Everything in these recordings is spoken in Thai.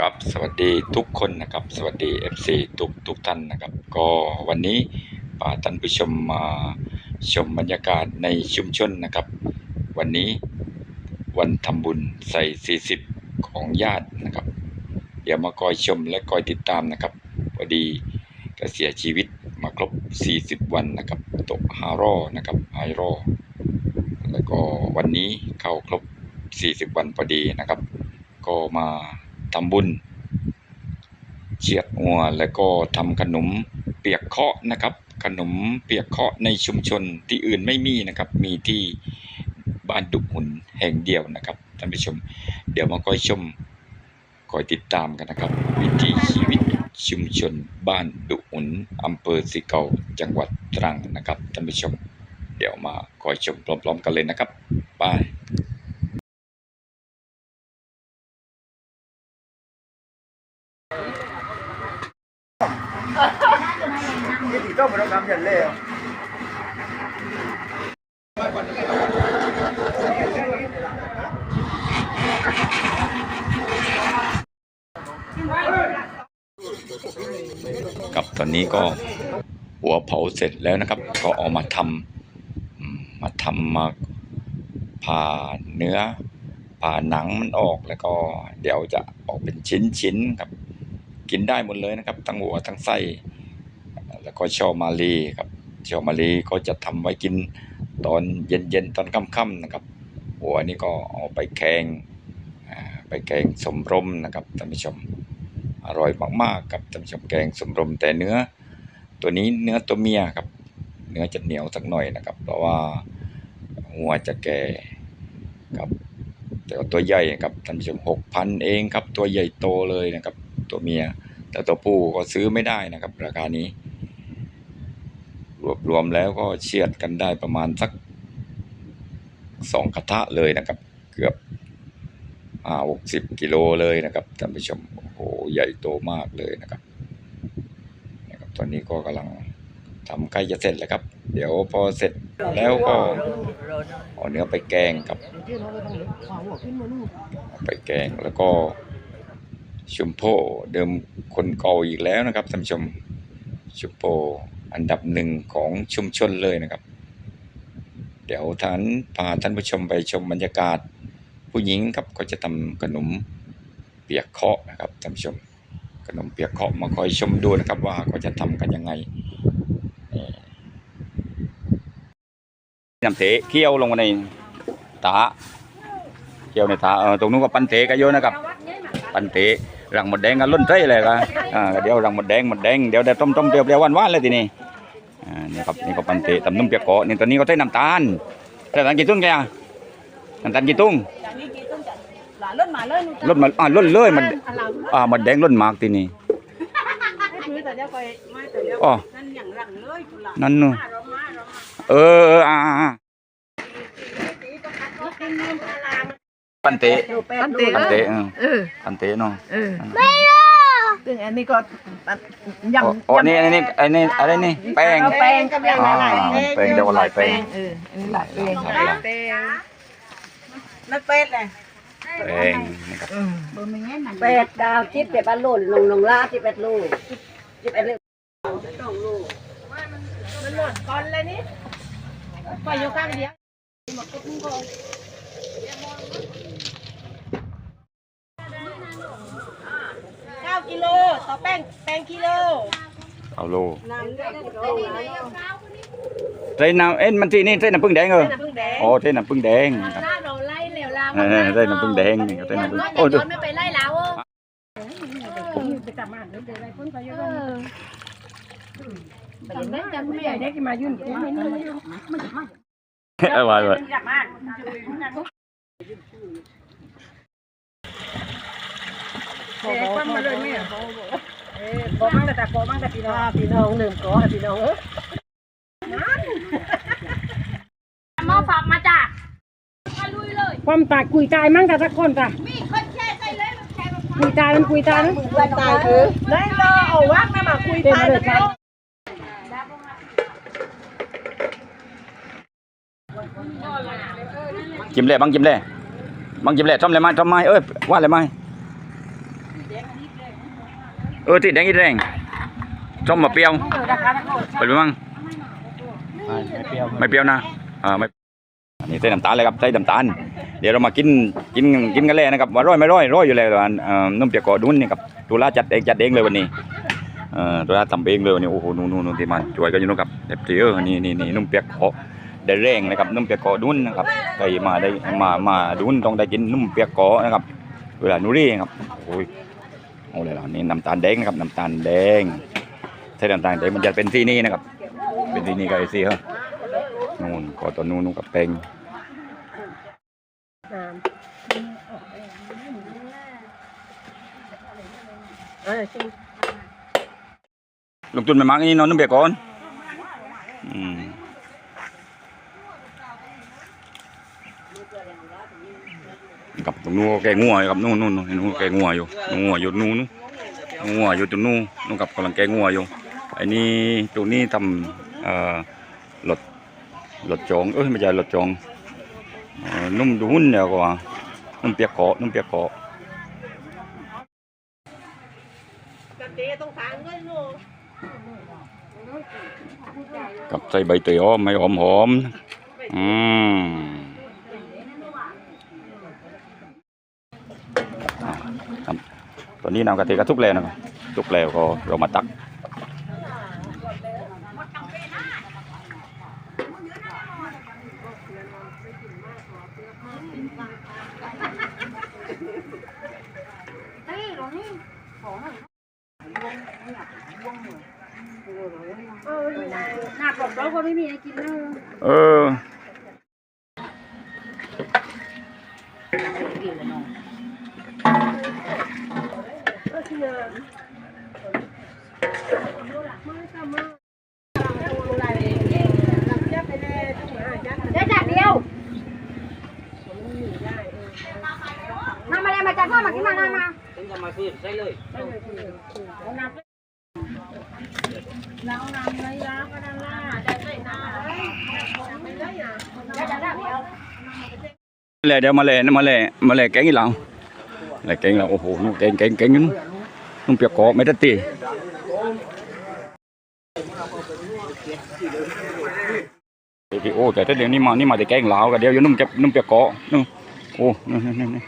ครับสวัสดีทุกคนนะครับสวัสดี FC ทุกทุกท่านนะครับ ก็วันนี้พาท่านผู้ชมมาชมบรรยากาศในชุมชนนะครับ วันนี้วันทำบุญใส่ 40 ของญาตินะครับ เดี๋ยวมาคอยชมและคอยติดตามนะครับพอดีก็เสียชีวิตมาครบ 40 วันนะครับตกฮารอนะครับไฮรอแล้วก็วันนี้เข้าครบ 40 วันพอดีนะครับ ก็มา ทำบุญเฉียดงัวแล้วก็ทำขนมเปียกเคาะนะครับ ขนมเปียกเคาะในชุมชนที่อื่นไม่มีนะครับ มีที่บ้านดุกหุ่นแห่งเดียวนะครับท่านผู้ชม เดี๋ยวมาคอยชมคอยติดตามกันนะครับ วิถีชีวิตชุมชนบ้านดุหุ่นอำเภอสิเกาจังหวัดตรังนะครับท่านผู้ชม เดี๋ยวมาคอยชมพร้อมๆกันเลยนะครับ ไป cái gì đó mà nó cảm nhận lên à? ครับตอนนี้ก็หัวเผาเสร็จแล้วนะครับ ก็เอามาทำมาทำมาผ่าเนื้อผ่าหนังมันออกแล้วก็เดี๋ยวจะออกเป็นชิ้นๆครับ กินได้หมดเลยนะครับ ทั้งหัวทั้งไส้ แล้วก็ชอมาลีครับชอมาลีก็จะทำไว้กินตอนเย็นๆตอนค่ำๆนะครับ หัวนี่ก็เอาไปแกงอ่าไปแกงสมรมนะครับท่านผู้ชมอร่อยมากๆครับท่านผู้ชมแกงสมรมแต่เนื้อ ตัวนี้เนื้อตัวเมียครับ เนื้อจะเหนียวสักหน่อยนะครับ เพราะว่าหัวจะแก่ครับแต่ตัวใหญ่ครับท่านผู้ชมหกพันเองครับ ตัวใหญ่โตเลยนะครับ ตัวเมีย แต่ตัวผู้ก็ซื้อไม่ได้นะครับ ราคานี้ รวบรวมแล้วก็เฉียดกันได้ประมาณสักสองกระทะเลยนะครับ เกือบห้าหกสิบกิโลเลยนะครับท่านผู้ชมโอ้โหใหญ่โตมากเลยนะครับนะครับ ตอนนี้ก็กำลังทำใกล้จะเสร็จแล้วครับ เดี๋ยวพอเสร็จแล้วก็เอาเนื้อไปแกงครับเอาไปแกงแล้วก็ ชุมโพเดิมคนเก่าอีกแล้วนะครับท่านผู้ชมชุมโพอันดับหนึ่งของชุมชนเลยนะครับ เดี๋ยวท่านพาท่านผู้ชมไปชมบรรยากาศ ผู้หญิงครับก็จะทำขนมเปียกเคาะนะครับท่านผู้ชม ขนมเปียกเคาะมาคอยชมดูนะครับว่าเขาจะทำกันยังไงน้ำเทเคี่ยวลงมาในตาเคี่ยวในตาเออตรงนู้นก็ปันเทก็เยอะนะครับปันเท รังหมดแดงก็ล้นใจเลยครับอ่าเดี๋ยวรังหมดแดงหมดแดงเดี๋ยวได้ต้มต้มๆเปรี้ยวๆหวานเลยทีนี้อ่านี่ครับนี่ก็ปันเททำนุ่มเปียกเคาะนี่ตอนนี้ก็ใส่น้ำตาลใส่น้ำตาลกี่ตุ้งแกน้ำตาลกี่ตุ้งล้นมาเลยล้นมาอ่าล้นเลยมันอ่ามันแดงล้นมากทีนี้อ๋อนั่นนู่นเอออ่า ปันเตะปันเตะปันเตะเออเออปันเตะเนาะเออไม่ซึ่งอันนี้ก็ยำโอ้โอ้นี่อันนี้อันนี้อะไรนี่แป้งแป้งกับยำอ่าหลายแป้งเดี๋ยวว่าหลายแป้งเอออันนี้หลายแป้งหลายแป้งนักเป็ดเลยแป้งนะครับเป็ดดาวจิบเจ็ดอันโลนลงลงลาจิบเป็ดลูกจิบเป็ดลูกมันหมดก่อนเลยนี่ไปอยู่ข้างเดียวเก้า กิโลต่อแป้งแป้งกิโลเอาโลน้ำได้กิโลใส่น้ำเอ็นมันที่นี่ใส่น้ำผึ้งแดงเออน้ำผึ้งแดงโอ้ใส่น้ำผึ้งแดงครับถ้าเราไล่เหลวลาเออใส่น้ำผึ้งแดงนี่ก็ใส่น้ำผึ้งโอ้ดูไม่ไปไล่แล้วเอาไว้ไว้ อยากมากเอ๊ะคว่ำมาเลยเนี่ยเอ๊ะกอมั่งแต่กอมั่งแต่พี่น้องพี่น้องหนึ่งกอพี่น้องเออหม้อฝักมาจ้ะมาลุยเลยความตายกุยตายมั่งแต่สักคนจ้ะมีคนแช่ใส่เลยมันแช่มากุยตายมันกุยตายนะตายคือได้รอเอาว่างมามาคุยตายเลยครับจิ้มเลยบังจิ้มเลยบังจิ้มเลยทำอะไรไหมทำไมเอ้ยว่าอะไรไหม เออติดแดงอีแดงส้มมาเปรี้ยวเป็นไงบ้งไม่เปรี้ยวไม่เปรี้ยวนะอ่าไม่อันนี้ใส่น้ำตาลเลยครับใส่น้ำตาลเดี๋ยวเรามากินกินกินกันเลยนะครับว่าร้อยไม่ร้อยร้อยอยู่เลยอันอ่อนุ่มเปียกกอดุนนี่ครับตุลาจัดเองจัดเองเลยวันนี้เอ่อตุลาทำเองเลยวันนี้โอ้โหนู่นนู่นนู่นที่มาช่วยกันอยู่นู่นครับเด็บเตียวนี่นี่นี่นุ่มเปียกกอได้แรงนะครับนุ่มเปียกกอดุนนะครับใครมาได้มามาดุนต้องได้กินนุ่มเปียกกอนะครับเวลานูรี่ครับโอ้ย เอาเลยล่ะนี่น้ำตาลแดงนะครับน้ำตาลแดงใช้น้ำตาลแดงมันจะเป็นที่นี่นะครับ เป็นที่นี่กับไอซีเหรอนู่นก็ตัวนู่นนู่นกับแปงเออชิมลงทุนไปมากนี่นอนนุ่มเบียก่อนอืม กับตรงนู้นแกงัวครับนู่นนู่นนู่นงูแกงัวอยู่งัวอยู่นู่นงัวอยู่ตรงนู้นนู่นกับกำลังแกงัวอยู่ไอ้นี่ตรงนี้ทำเอ่อรถรถจองเอ้ยไม่ใช่รถจองเอ่อนุ่มดุ้นเดียกว่านุ่มเปียกเกาะนุ่มเปียกเกาะกะเตต้องทางด้วยลูกกับใส่ใบเตยหอมไม่หอมหอมอืมอ่าครับ ตอนนี้น้ำกะทิก็ทุกแล้วนะครับทุกแล้วก็เรามาตัก เออหน้ากรอบเราก็ไม่มีอะไรกินเลยเออเดี๋ยวจัดเดียวมามาเลยมาจัดพ่อมากินมามามา ถึงจะมาซื้อใช่เลยเอาน้ำล้างน้ำเลยล้างก็นั่นล่ะจะใส่น้ำเดี๋ยวจัดแล้วเดี๋ยวเลยเดี๋ยวมาเลยมาเลยมาเลยแกงอีหลังเลยแกงเราโอ้โหนู่นแกงแกงแกงนู้นนุ่มเปียกกาะไม่ได้ตีโอ้แต่ถ้าเดี๋ยวนี้มานี่มาแต่แกงเหลากันเดี๋ยวอยู่นุ่มเก็บนุ่มเปียกกาะนู่นโอ้นู่นนู่นนู่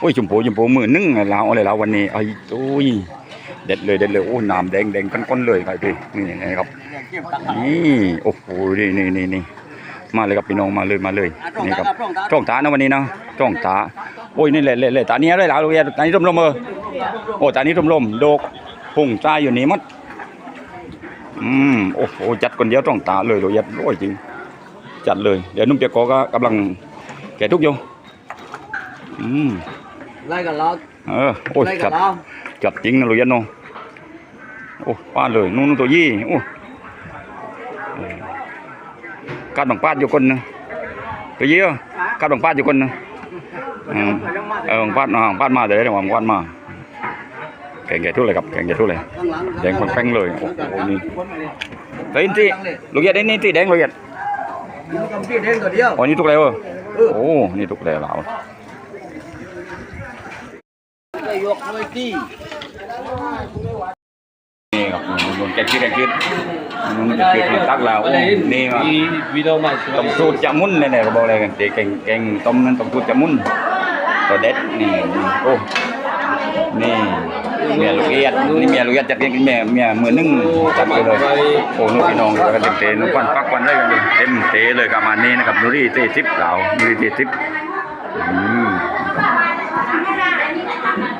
โอ้ยจุ่มโผจุ่มโผมือนึ่งลาอะไรลาวันนี้ไอ้โอ้ยเด็ดเลยเด็ดเลยโอ้น้ำแดงแดงก้นๆเลยครับพี่นี่ไงครับนี่โอ้โหนี่นี่นี่นี่มาเลยครับพี่น้องมาเลยมาเลยนี่ครับจ้องตานะวันนี้นะจ้องตาโอ้ยนี่แหละแหละแหละตานี้อะไรล่ะลูกเอ๋ตานี้ร่มๆเออโอ้ตานี้ร่มๆโดกพุ่งใจอยู่นี่มัดอืมโอ้โหจัดคนเดียวจ้องตาเลยลูกเอ๋โอ้ยจริงจัดเลยเดี๋ยวนุ่มเปียกกก็กำลังแกะทุกอยู่อืม ไล่กันแล้วเออโอ้ยไล่กัจันดแล้วจัดจริงนะลูกเอ๋เนาะโอ้ป้าดเลยนู่นนู่นตัวยี่โอ้เออกัดบังป้าดอยู่คนหนึงตัวยี่เออกัดบังป้าดอยู่คนหนึงอืมเออของป้านมาของป้านมาเดี๋ยวเดี๋ยวของป้านมาแกงแกะทุกเลยครับแกงแกะทุกเลย ข้างหลังแดงแป้งๆเลยโอ้โหนี่ เฮ้ยนี่ลูกเอียดนี่ที่แดงลูกเอียดกินกำพี่เด้งตัวเดียว อ๋อนี่ทุกแล้วเหรอโอ้นี่ทุกแล้วเรา เลยย กเลยที่นี่ครับนุ่นแกงคิดแกงคิดนุ่นแกงคิดนี่ตักแล้วนี่มาวิดีโอมาต้องสูตรจะมุนเลยเนี่ยเขาบอกอะไรกันเจ๊แกงแกงต้มนั้นต้องสูตรจะมุนตัวเด็ดนี่โอ้นี่เมียลูกเอียดนี่เมียลูกเอียดจัดกินเมียเมียมือนึ่งจัดไปเลยโอ้นุ่พี่น้องกันเต็มเตนุ่ควันปักควันได้กันเลยเต็มเตเลยประมาณนี้นะครับนูรี่เตทิปเรานูรี่เตทิปอืมเ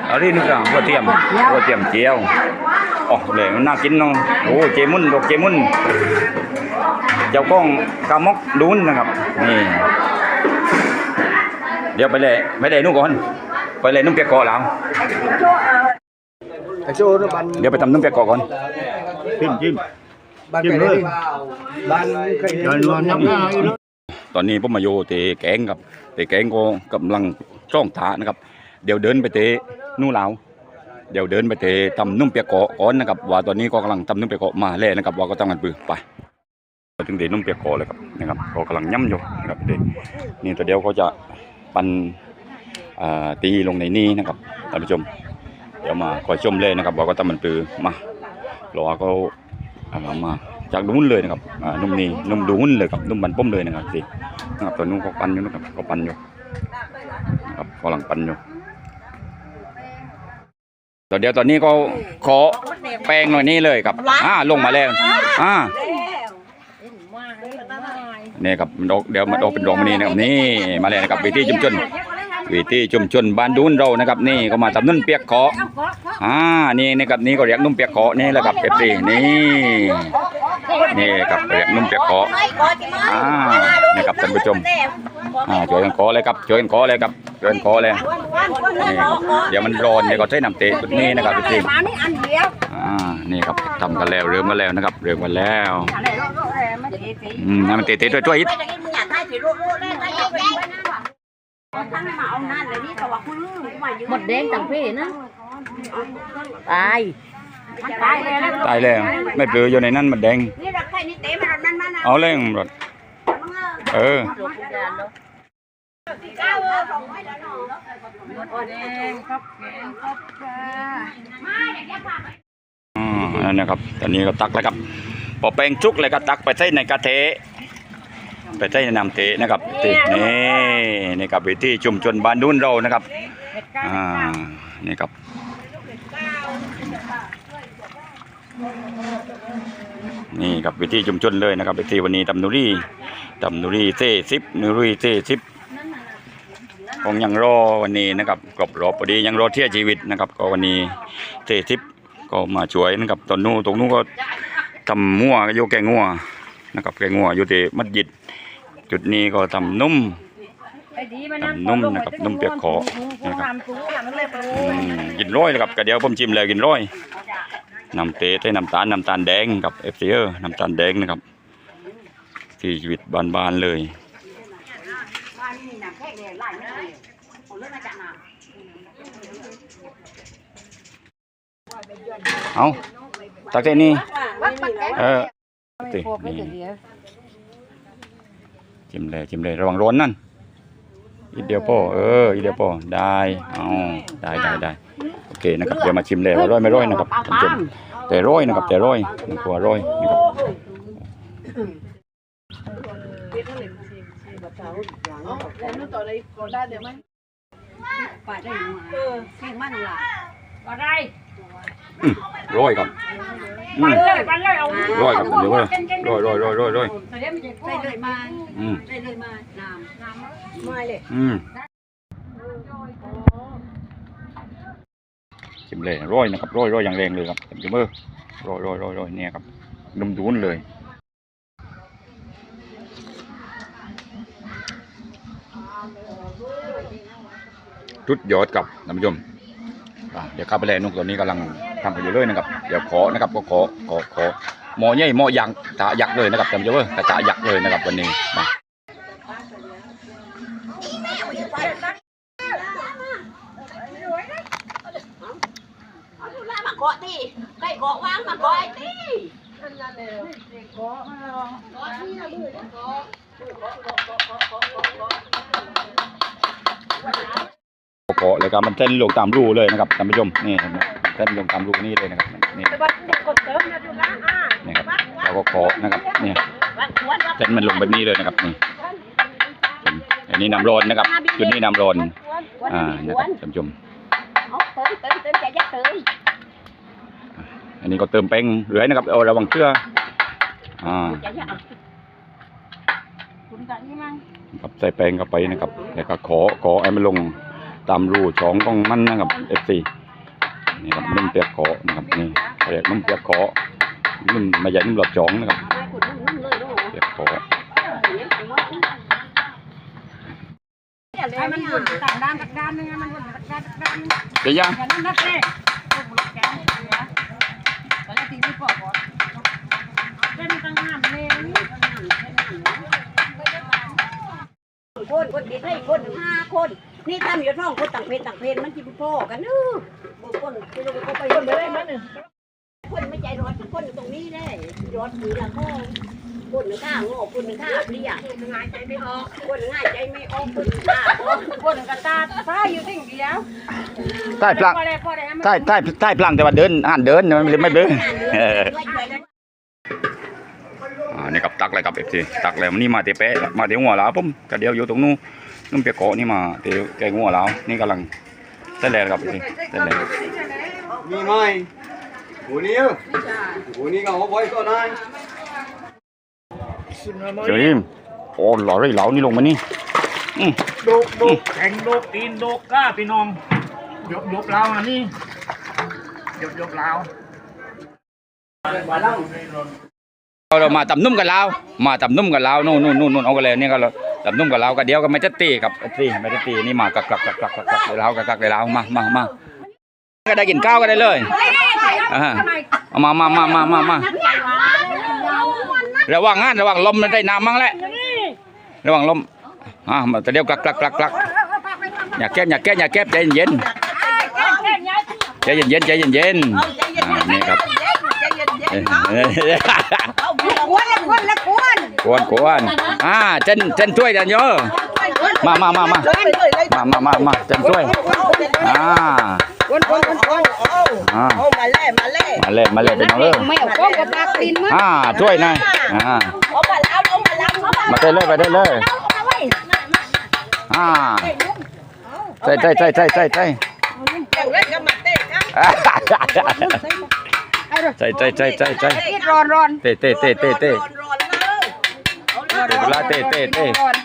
อาดินึกอะหัวเทียมหัวเทียมเจียวโอ้เลยมันน่ากินเนาะโอ้เจมุนดอกเจมุนเจ้าก้องกามกดุนนะครับนี่เดี๋ยวไปเลยไปเลยนู่นก่อนไปเลยนุ่มเปียกเกาะเราไอ้โจ้บันเดี๋ยวไปทำนุ่มเปียกเกาะก่อนจิ้มจิ้มบันไก่เลยบันไก่เลยนอนน้ำหน้าตอนนี้ผมมาโยเตะแกงครับเตะแกงก็กำลังจ้องตานะครับ เดี๋ยวเดินไปเตะ นู่นลาวเดี๋ยวเดินไปเตะทำนุ่มเปียกเกาะก่อนนะครับว่าตอนนี้ก็กำลังทำนุ่มเปียกเกาะมาแล้วนะครับว่าก็ต้องกันปือไปถึงเตะนุ่มเปียกเกาะเลยครับนะครับก็กำลังย่ำอยู่นะครับเตะนี่ตัวเดียวเขาจะปั่นตีลงในนี้นะครับท่านผู้ชม เดี๋ยวมาขอยชมเลยนะครับว่าก็ตำมันปือมารอเขาเอามาจากดูหุ้นเลยนะครับนุ่มนี่นุ่มดูหุ้นเลยครับนุ่มบันป้มเลยนะครับสินะครับตัวนุ่มเขาปั่นอยู่นะครับเขาปั่นอยู่นะครับกำลังปั่นอยู่ ตอนเดียวตอนนี้ก็ขอแป้งหน่อยนี่เลยครับอ่าลงมาแล้วอ่านี่ครับมันออกเดี๋ยวมันออกเป็นรองมานี่นะครับนี่มาเลยนะครับวิธีชุมชนวิธีชุมชนบ้านดูนเรานะครับ นี่ก็มาทำนุ่นเปียกเกาะอ่านี่นะครับนี่ก็เรียกนุ่มเปียกเกาะนี่แหละครับเอฟซีนี่ นี่ครับเรียกนุ่มเปียกเกาะอ่านี่ครับท่านผู้ชมอ่าช่วยกันเกาะเลยครับช่วยกันเกาะเลยครับช่วยกันเกาะเลยนี่เดี๋ยวมันร้อนเดี๋ยวก็ใช้น้ำเตะจุดนี้นะครับเอฟซีมานี่อันเดียวอ่านี่ครับทำกันแล้วเริ่มกันแล้วนะครับเริ่มกันแล้วอืมให้มันเตะๆช่วยๆอีกหมดแดงต่างพี่นะตายมัน ตายเลยนะตายแล้วไม่เปลืออยู่ในนั้นมันแดงนี่รักใครนี่เตะมันนั่นมันนะเอาเลยรถเออก้าวสองไว้แล้วเนาะแดงครับแดงครับจ้าอืมนั่นนะครับตอนนี้ก็ตักแล้วครับพอแป้งชุกเลยก็ตักไปใส่ในกระเทะไปใส่ในน้ำเทะนะครับตินี่นี่ครับวิธีชุมชนบ้านดุนเรานะครับอ่านี่ครับ นี่ครับวิธีชุมชนเลยนะครับวิธีวันนี้ตำนุรีตำนุรีเซซิปนุรีเซซิปคงยังรอวันนี้นะครับกรอบรอบพอดียังรอเที่ยชีวิตนะครับ ก็วันนี้เซซิปก็มาช่วยนะครับตอนนู้นตรงนู้นก็ทำงัวโยแกงงัวนะครับแกงงัวอยู่ที่มัดยิด จุดนี้ก็ทำนุ่มไอ้ดีมันนั่นนุ่มนะครับนุ่มเปียกขอนะครับกินร้อยเลยครับกระเดียวผมชิมแล้วกินร้อย น้ำเตะใส่น้ำตาลน้ำตาลแดงกับเอฟซีเออร์น้ำตาลแดงนะครับที่ชีวิตบานๆเลยบ้านนี่นะแค่เลยไล่ไม่ได้เอาเรื่องมาจากไหนเอาตักเต้นี่วัดปักแก้เออตินี่ชิมเลยชิมเลยระวังร้อนนั่นอีกเดียวพ่อเอออีกเดียวพ่อได้เอาได้ได้ได้ โอเคนะครับเดี๋ยวมาชิมเลยว่าร้อยไม่ร้อยนะครับท่านผู้ชมแต่ร้อยนะครับแต่ร้อยนี่กลัวร้อยนะครับป่าได้มาเสียงมันล่ะอะไรอืมร้อยครับอืปัมนเลยปันเลยเอาร้อยครับเดี๋ยวว่าร้อยร้อยร้อยร้อยร้อยเดี๋ยวมันจะได้เลยมาอืมได้เลยมาน้ำน้ำไม่เลยอืม ชิมเลยร้อยนะครับร้อยร้อยอย่างแรงเลยครับเต็มมือร้อยร้อยร้อยร้อยเนี่ยครับนุ่มดูนเลยชุดยอดกับท่านผู้ชมเดี๋ยวข้าไปเลยนุ่งตัวนี้กำลังทำไปอยู่เลยนะครับ เดี๋ยวขอนะครับก็ขอขอขอหมอใหญ่หมอยังตายักเลยนะครับท่านผู้ชมเว้ยตายักเลยนะครับวันนี้มา เอาดูแลมาเกาะที่ใกล้เกาะวางมาเกาะไอ้ที่ เกาะเลยครับมันเส้นลงตามรูเลยนะครับท่านผู้ชมนี่เส้นลงตามรูนี่เลยนะครับนี่นี่ครับเราก็เคาะนะครับนี่เส้นมันลงแบบนี้เลยนะครับนี่อันนี้น้ำร้อนนะครับจุดนี้น้ำร้อนอ่านะครับท่านผู้ชมเอาเติมเติมเติมใจยัดเติมอันนี้ก็เติมแป้งเหลือนะครับเอาระวังเกลืออ่าใจยัดคุณกันนี่มั้งครับใส่แป้งเข้าไปนะครับ แล้วก็เคาะเคาะให้มันลงตามรูช่องของมันนะครับ FC นี่ครับนุ่มเปียกเคาะนะครับนี่เรียกนุ่มเปียกเคาะนุ่มไม่ใหญ่นุ่มหลอดจ่องนะครับเอาไปขุดนุ่มๆเลยลูกเปียกเคาะให้มันวนต่างด้านต่างด้านนึงให้มันวนต่างด้านต่างด้านนึงเดี๋ยวยัง ตีไม่ปอกก่อนเป็นตั้งหันเลยคนคนเด็ดให้คนห้าคน นี่ทำอยู่ท้องคนต่างเพศต่างเพศมันจิบพ่อกันเนอะบางคนไปลงก็ไปคนเลยมันคนไม่ใจร้อนสักคนอยู่ตรงนี้ได้ร้อนถือละพ่อ คคนหนึ่งข้าโง่คนหนึ่งข้าเปรี้ยคนหนึ่งง่ายใจไม่ออกคนหนึ่งง่ายใจไม่ออกคนหนึ่งข้าโง่คนกระตาฟ้าอยู่สิ่งเดียวใต้พลังพอได้พอได้ให้มันใต้ใต้ใต้พลังแต่ว่าเดินอ่านเดินมันไม่ไม่เดินเอออ่านี่กับตักเลยครับเอฟซีตักเลยวันนี้มาเตะเป๊ะมาเตะหัวแล้วผมก็เดียวอยู่ตรงนู้นนุ่มเปียกโกะนี่มาเตะแกงหัวแล้วนี่กำลังเต้นแรงครับพี่เต้นแรงมีไหมหูนี้หูนี้ก็เอาไว้ก็ได้ เดี๋ยวนี้โอ้หล่อเลยเหลานี่ลงมานี่อืมโดกโดกแข่งโดกตีนโดกก้าพี่น้องยกยกลาวอันนี้ยกยกลาวเรามาตำนุ่มกันแล้วมาตำนุ่มกันแล้วนู่นนู่นนู่นนู่นเอากันเลยนี่ก็เราตำนุ่มกันแล้วก็เดียวก็ไม่จะตีครับตีไม่จะตีนี่มากักกักกักกักกักกักเลยแล้วกักกักเลยแล้วมามามาก็ได้กินข้าวก็ได้เลยอ่าเอามามามามามามา ระวังงานระวังลมมันได้น้ำมั้งแหละระวังลมอ่ามาแต่เดียวกลักกลักกลักกลักอย่าแก้อย่าแก้อย่าแก้ใจเย็นใจเย็นเย็นใจเย็นเย็นนี่ครับกวนกวนกวนกวนกวนอ่าเจนเจนช่วยกันเยอะมามามามามามามาเจนช่วยอ่า กวนกวนกวนกวนอ่าเอามาเล่มาเล่มาเล่นมาเล่นเป็นน้องเออไม่เอาก้องกับปากตีนมึงอ่าช่วยหน่อยอ่าเอามาแล้วเอามาแล้วเอามามาได้เลยไปได้เลยอ่าใช่ใช่ใช่ใช่ใช่ใช่อย่างเล่นกับมาเตะกันใช่ใช่ใช่ใช่ใช่ร้อนร้อนเต้เต้เต้เต้เต้ร้อนเลยเอาเลยเดี๋ยวเวลาเต้เต้เต้แ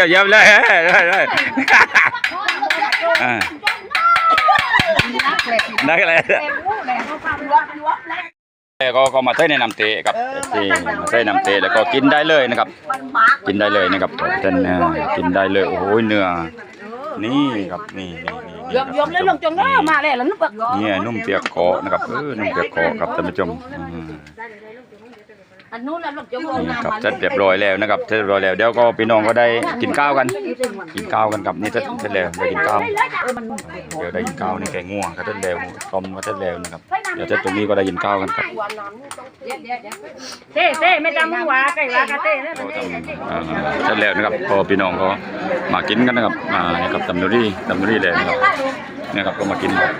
ยี่ยมเยี่ยมเลยได้ได้นักเลยก็ก็มาเต้นในน้ำเตะกับเต้นน้ำเตะแล้วก็กินได้เลยนะครับ กินได้เลยนะครับเต้นกินได้เลยโอ้ยเนื้อนี่ครับนี่นี่นี่ยมยมเลยลงจงก็มาแล้วนุ่มเปียกเนี่ยนุ่มเปียกเกาะนะครับเออนุ่มเปียกเกาะครับท่านผู้ชม อืมอันนู้นแล้วลงจงนี่ครับเสร็จเรียบร้อยแล้วนะครับเสร็จเรียบร้อยแล้วเดี๋ยวก็พี่น้องก็ได้กินข้าวกัน กินข้าวกันกับนี่เสร็จเสร็จแล้วได้กินข้าวเดี๋ยวได้กินข้าวนี่แกงง่วงก็เสร็จแล้วต้มก็เสร็จแล้วนะครับเดี๋ยวเสร็จตรงนี้ก็ได้กินข้าวกันครับเต้เต้ไม่จำมือว่าไก่ว่ากะเต้นะก็ทำอ่าเสร็จแล้วนะครับพอพี่น้องก็มากินกันนะครับอ่านี่ครับตำนุรี่ตำนุรี่เลยนะครับเนี่ยครับก็มากินนะครับ